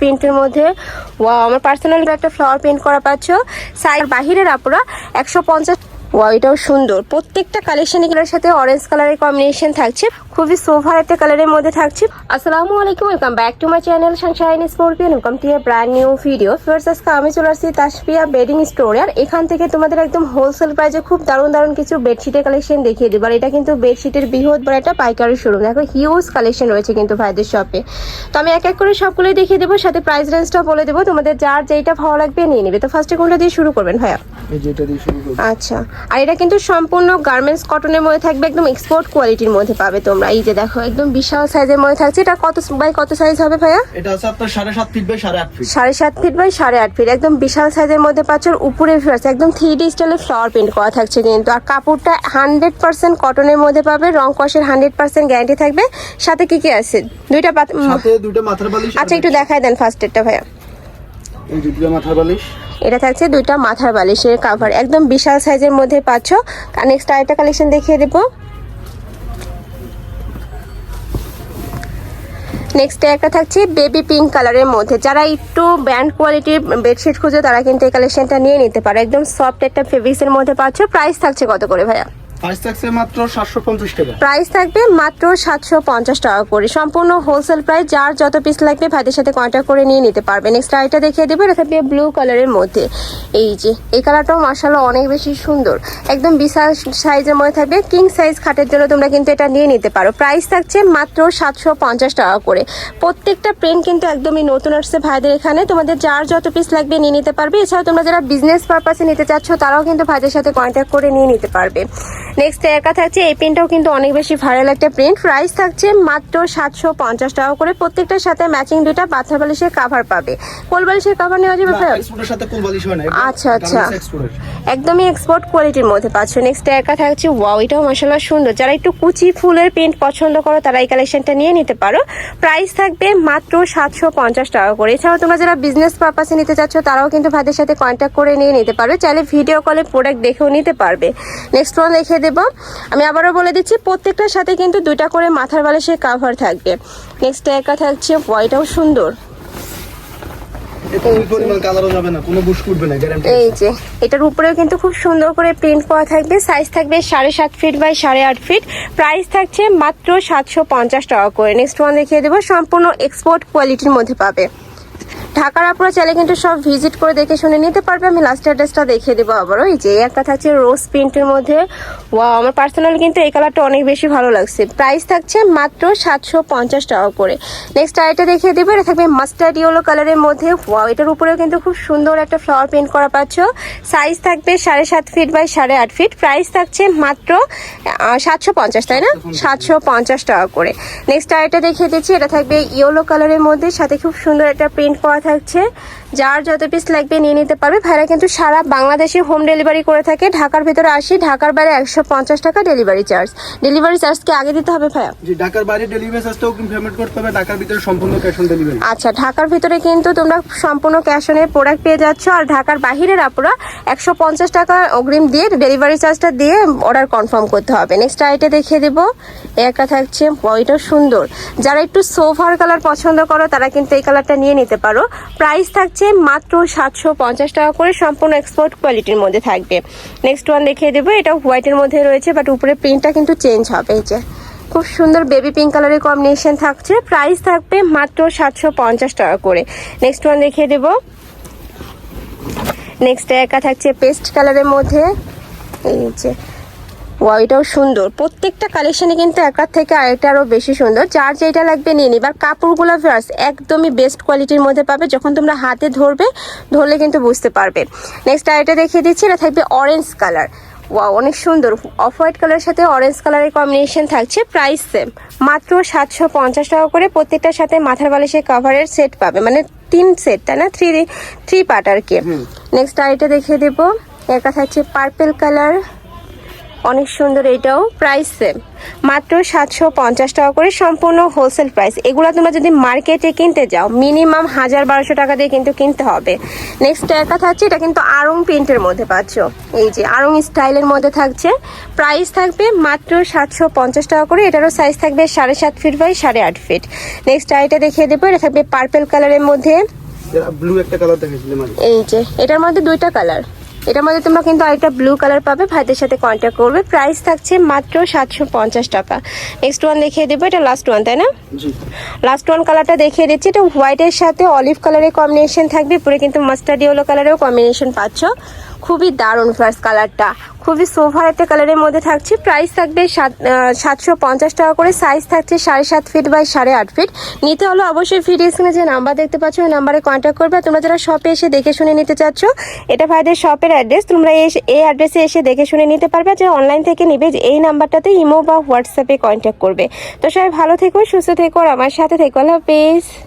প্রিন্টের মধ্যে। ওয়া আমার পার্সোনালি একটা ফ্লাওয়ার প্রিন্ট করা পাচ্ছ। সাইড বাহিরের আপনারা একশো পঞ্চাশ ওয়াও এটাও সুন্দর। প্রত্যেকটা কালেকশন এগুলোর সাথে অরেঞ্জ কালারের কম্বিনেশন থাকছে। খুবই সোভার একটা কালারের মধ্যে থাকছে। আসসালামু আলাইকুম welcome back to my channel Sunshine Scorpion welcome to a brand new video first আজকে আমি চলে আসছি তাসফিয়া বেডিং স্টোরে আর এখান থেকে তোমাদের একদম হোলসেল প্রাইসে খুব দারুণ দারুণ কিছু বেডশিটের কালেকশন দেখিয়ে দেবো। আর এটা কিন্তু বেডশিটের বৃহৎ বড় একটা পাইকারি শোরুম দেখো হিউজ কালেকশন রয়েছে কিন্তু ভাইদের শপে তো আমি এক এক করে সবগুলোই দেখিয়ে দেবো, সাথে প্রাইস রেঞ্জটা বলে দেবো। তোমাদের যার যেইটা ভালো লাগবে নিয়ে নেবে। তো ফার্স্টে কোনটা দিয়ে শুরু করবেন ভাইয়া? আচ্ছা আর এটা কিন্তু সম্পূর্ণ গার্মেন্টস কটনের মধ্যে থাকবে একদম এক্সপোর্ট কোয়ালিটির মধ্যে পাবে তোমরা। এই যে দেখো একদম বিশাল সাইজের মধ্যে থাকছে। এটা কত বাই কত সাইজ হবে ভাইয়া? এটা হচ্ছে আপনার সাড়ে সাত ফিট বাই সাড়ে আট ফিট সাড়ে সাত ফিট বাই সাড়ে আট ফিট একদম বিশাল সাইজের মধ্যে পাচ্ছ উপরে ফিরাচ্ছে একদম থ্রি ডি স্টাইলের ফ্লাওয়ার প্রিন্ট করা থাকছে কিন্তু। আর কাপড়টা হান্ড্রেড পার্সেন্ট কটনের মধ্যে পাবে রং কষের হান্ড্রেড পার্সেন্ট গ্যারান্টি থাকবে। সাথে কি কি আছে? দুইটা সাথে দুটো মাথার বালিশ আচ্ছা একটু দেখাই দেন ফার্স্ট এরটা ভাইয়া। এই দুটো মাথার বালিশ। এটা থাকছে দুইটা মাথার বালিশের কাভার একদম বিশাল সাইজের মধ্যে পাচ্ছ। নেক্সট আরেকটা কালেকশন দেখিয়ে দেবো। নেক্সট একটা থাকছে বেবি পিঙ্ক কালারের মধ্যে। যারা একটু ব্র্যান্ড কোয়ালিটির বেডশিট খুঁজে, তারা কিন্তু এই কালেকশনটা নিয়ে নিতে পারে। একদম সফট একটা ফেব্রিক্সের মধ্যে পাচ্ছ। প্রাইস থাকছে কত করে, ভাইয়া? প্রাইস থাকছে মাত্র সাতশো পঞ্চাশ টাকা। প্রাইস থাকবে মাত্র সাতশো পঞ্চাশ টাকা করে। সম্পূর্ণ হোলসেল প্রাইস যার যত পিস লাগবে ভাইদের সাথে কন্ট্যাক্ট করে নিয়ে নিতে পারবে নেক্সট আইটা দেখিয়ে দেবো, এটা থাকবে ব্লু কালারের মধ্যে। এই যে, এই কালারটাও মার্শাল্লাহ অনেক বেশি সুন্দর। একদম বিশাল সাইজের মধ্যে থাকবে। কিং সাইজ খাটের জন্য তোমরা কিন্তু এটা নিয়ে নিতে পারো। প্রাইস থাকছে মাত্র সাতশো পঞ্চাশ টাকা করে। প্রত্যেকটা প্রিন্ট কিন্তু একদমই নতুন আসছে ভাইদের এখানে। তোমাদের যার যত পিস লাগবে নিয়ে নিতে পারবে। এছাড়াও তোমরা যারা বিজনেস পারপাসে নিতে চাচ্ছ, তারাও কিন্তু ভাইদের সাথে কন্ট্যাক্ট করে নিয়ে নিতে পারবে। নেক্সট একা থাকছে এই প্রিন্টটাও কিন্তু অনেক বেশি ভাইরাল একটা প্রিন্ট প্রাইস থাকছে মাত্র সাতশো পঞ্চাশ টাকা করে। প্রত্যেকটার সাথে ম্যাচিং দুইটা বাচ্চা বালিশের কাভার পাবে। কোল বালিশের কাভার নেওয়া যাবে আচ্ছা, আচ্ছা। একদমই এক্সপোর্ট কোয়ালিটির মধ্যে পাচ্ছ। নেক্সট একা থাকছে ওয়াও এটাও মশালা সুন্দর। যারা একটু কুচি ফুলের প্রিন্ট পছন্দ করো তারা এই কালেকশনটা নিয়ে নিতে পারো। প্রাইস থাকবে মাত্র সাতশো পঞ্চাশ টাকা করে। এছাড়াও তোমরা যারা বিজনেস পারপাসে নিতে চাচ্ছ তারাও কিন্তু ভাইদের সাথে কন্ট্যাক্ট করে নিয়ে নিতে পারবে। চাইলে ভিডিও কলে প্রোডাক্ট দেখেও নিতে পারবে। নেক্সট ওয়ান দেখিয়ে দেবো আমি আবারও বলে দিচ্ছি প্রত্যেকটার সাথে কিন্তু দুইটা করে মাথার বালিশের কাভার থাকবে। নেক্সট একা থাকছে ওয়াইটাও সুন্দর। এই যে এটার উপরেও কিন্তু খুব সুন্দর করে প্রিন্ট করা থাকবে। সাইজ থাকবে সাড়ে সাত ফিট বাই সাড়ে আট ফিট প্রাইস থাকছে মাত্র সাতশো পঞ্চাশ টাকা করে। নেক্সট ওয়ান দেখিয়ে দেবো সম্পূর্ণ এক্সপোর্ট কোয়ালিটির মধ্যে পাবে। ঢাকার আপনারা চাইলে কিন্তু সব ভিজিট করে দেখে শুনে নিতে পারবে। আমি লাস্ট অ্যাড্রেসটা দেখিয়ে দেবো আবারও। এই যে একটা থাকছে রোজ প্রিন্টের মধ্যে। ওয়া আমার পার্সোনাল কিন্তু এই কালারটা অনেক বেশি ভালো লাগছে। প্রাইস থাকছে মাত্র সাতশো পঞ্চাশ টাকা করে। নেক্সট আরেকটা দেখিয়ে দেবো। এটা থাকবে মাস্টার্ড ইয়েলো কালারের মধ্যে। ওয়া এটার উপরেও কিন্তু খুব সুন্দর একটা ফ্লাওয়ার প্রিন্ট করা পাচ্ছ। সাইজ থাকবে সাড়ে সাত ফিট বাই সাড়ে আট ফিট প্রাইস থাকছে মাত্র সাতশো পঞ্চাশ তাই না? সাতশো পঞ্চাশ। টাকা করে। নেক্সট আরেকটা দেখিয়ে দিচ্ছি। এটা থাকবে ইয়েলো কালারের মধ্যে। সাথে খুব সুন্দর একটা প্রিন্ট করা থাকছে। যার যত পিস লাগবে নিয়ে নিতে পারবে। ভাইরা কিন্তু সারা বাংলাদেশে হোম ডেলিভারি করে থাকে। ঢাকার ভিতরে আসি ঢাকার বাইরে একশো পঞ্চাশ টাকা ডেলিভারি চার্জ ডেলিভারি চার্জ কি আগে দিতে হবে ভাইয়া? ঢাকার বাইরে ডেলিভারি চার্জটাও কিন্তু পেমেন্ট করতে হবে। ঢাকার ভিতরে সম্পূর্ণ ক্যাশ অন ডেলিভারি আচ্ছা ঢাকার ভিতরে কিন্তু তোমরা সম্পূর্ণ ক্যাশ অনের প্রোডাক্ট পেয়ে যাচ্ছ। আর ঢাকার বাহিরের আপুরা একশো পঞ্চাশ টাকা অগ্রিম দিয়ে ডেলিভারি চার্জটা দিয়ে অর্ডার কনফার্ম করতে হবে। নেক্সট আইটে দেখিয়ে দেবো। একটা থাকছে ওইটা সুন্দর। যারা একটু সোফার কালার পছন্দ করো তারা কিন্তু এই কালারটা নিয়ে নিতে পারো। প্রাইস থাকছে মাত্র সাতশো পঞ্চাশ টাকা করে সম্পূর্ণ এক্সপোর্ট কোয়ালিটির মধ্যে থাকবে। নেক্সট ওয়ান দেখিয়ে দেবো। এটা হোয়াইটের মধ্যে রয়েছে বাট উপরে প্রিন্টটা কিন্তু চেঞ্জ হবে। এই যে, খুব সুন্দর বেবি পিঙ্ক কালারের কম্বিনেশন থাকছে। প্রাইস থাকবে মাত্র সাতশো পঞ্চাশ টাকা করে। নেক্সট ওয়ান দেখিয়ে দেব। নেক্সট একা থাকছে পেস্ট কালারের মধ্যে। এই যে ওয়াও এটাও সুন্দর। প্রত্যেকটা কালেকশনে কিন্তু একার থেকে আরেকটা আরও বেশি সুন্দর। যার যেটা লাগবে নিয়ে নিবার কাপড়গুলো ভার্স একদমই বেস্ট কোয়ালিটির মধ্যে পাবে। যখন তোমরা হাতে ধরবে ধরলে কিন্তু বুঝতে পারবে। নেক্সট আরেকটা দেখিয়ে দিচ্ছি। এটা থাকবে অরেঞ্জ কালার ওয়া অনেক সুন্দর। অফ হোয়াইট কালারের সাথে অরেঞ্জ কালারের কম্বিনেশন থাকছে। প্রাইস সেম মাত্র সাতশো পঞ্চাশ টাকা করে প্রত্যেকটার সাথে মাথার বালিশের কাভারের সেট পাবে। মানে তিন সেট তাই না? থ্রি থ্রি পার্ট আর কি। নেক্সট আইটা দেখিয়ে দেবো। একটা থাকছে পার্পেল কালার অনেক সুন্দর এটাও প্রাইস সেম মাত্র সাতশো পঞ্চাশ টাকা করে সম্পূর্ণ হোলসেল প্রাইস এগুলো তোমরা যদি মার্কেটে কিনতে যাও মিনিমাম হাজার বারোশো টাকা দিয়ে কিন্তু কিনতে হবে। নেক্সট একা থাকছে এটা কিন্তু আরং প্রিন্টের মধ্যে পাচ্ছ। এই যে আরং স্টাইলের মধ্যে থাকছে। প্রাইস থাকবে মাত্র সাতশো পঞ্চাশ টাকা করে এটারও সাইজ থাকবে সাড়ে সাত ফিট বাই সাড়ে আট ফিট নেক্সট আইটা দেখিয়ে দেবো এটা থাকবে পার্পেল কালারের মধ্যে। ব্লু একটা কালার এই যে এটার মধ্যে দুইটা কালার এটার মধ্যে তোমরা কিন্তু আরেকটা ব্লু কালার পাবে ভাইদের সাথে কন্ট্যাক্ট করবে। প্রাইস থাকছে মাত্র সাতশো পঞ্চাশ টাকা। নেক্সট ওয়ান দেখিয়ে দেবো এটা লাস্ট ওয়ান তাই না? লাস্ট ওয়ান কালারটা দেখিয়ে দিচ্ছি এটা হোয়াইটের সাথে অলিভ কালারের কম্বিনেশন থাকবে পুরো কিন্তু মাস্টার্ড ইয়েলো কালারেও কম্বিনেশন পাচ্ছ। খুবই দারুণ ফার্স্ট কালারটা খুবই সোভার একটা কালারের মধ্যে থাকছে। প্রাইস থাকবে সাত সাতশো পঞ্চাশ টাকা করে। সাইজ থাকছে সাড়ে সাত ফিট বাই সাড়ে আট ফিট নিতে হলে অবশ্যই ফিট স্ক্রিনে যে নাম্বার দেখতে পাচ্ছ, ওই নাম্বারে কন্ট্যাক্ট করবে। তোমরা যারা শপে এসে দেখে শুনে নিতে চাচ্ছ, এটা ভাইদের শপের অ্যাড্রেস তোমরা এই- অ্যাড্রেসে এসে দেখে শুনে নিতে পারবে। যারা অনলাইন থেকে নিবে এই নাম্বারটাতে ইমো বা হোয়াটসঅ্যাপে কন্ট্যাক্ট করবে। তো সবাই ভালো থেকো, সুস্থ থেকো, আর আমার সাথে থেকো। আল্লাহ হাফেজ।